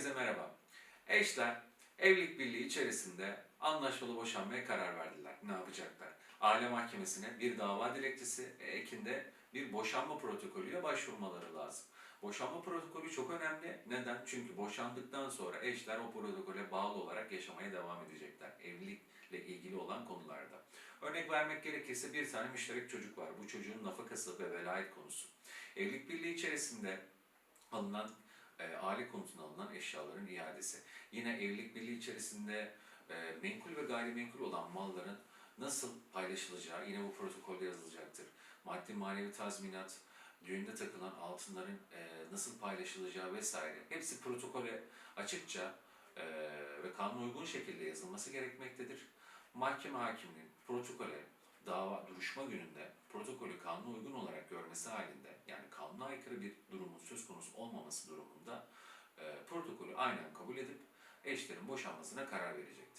Herkese merhaba. Eşler evlilik birliği içerisinde anlaşmalı boşanmaya karar verdiler. Ne yapacaklar? Aile mahkemesine bir dava dilekçesi e, ekinde bir boşanma protokolüyle başvurmaları lazım. Boşanma protokolü çok önemli. Neden? Çünkü boşandıktan sonra eşler o protokole bağlı olarak yaşamaya devam edecekler. Evlilikle ilgili olan konularda. Örnek vermek gerekirse bir tane müşterek çocuk var. Bu çocuğun nafakası ve velayet konusu. Evlilik birliği içerisinde alınan e, aile konutuna alınan eşyaların iadesi. Yine evlilik birliği içerisinde e, menkul ve gayrimenkul olan malların nasıl paylaşılacağı yine bu protokolde yazılacaktır. Maddi manevi tazminat, düğünde takılan altınların e, nasıl paylaşılacağı vesaire hepsi protokole açıkça e, ve kanuna uygun şekilde yazılması gerekmektedir. Mahkeme hakiminin protokole dava duruşma gününde protokolü kanuna uygun olarak görmesi halinde yani kanuna aykırı bir durumun söz konusu olmaması protokolü aynen kabul edip eşlerin boşanmasına karar verecektir.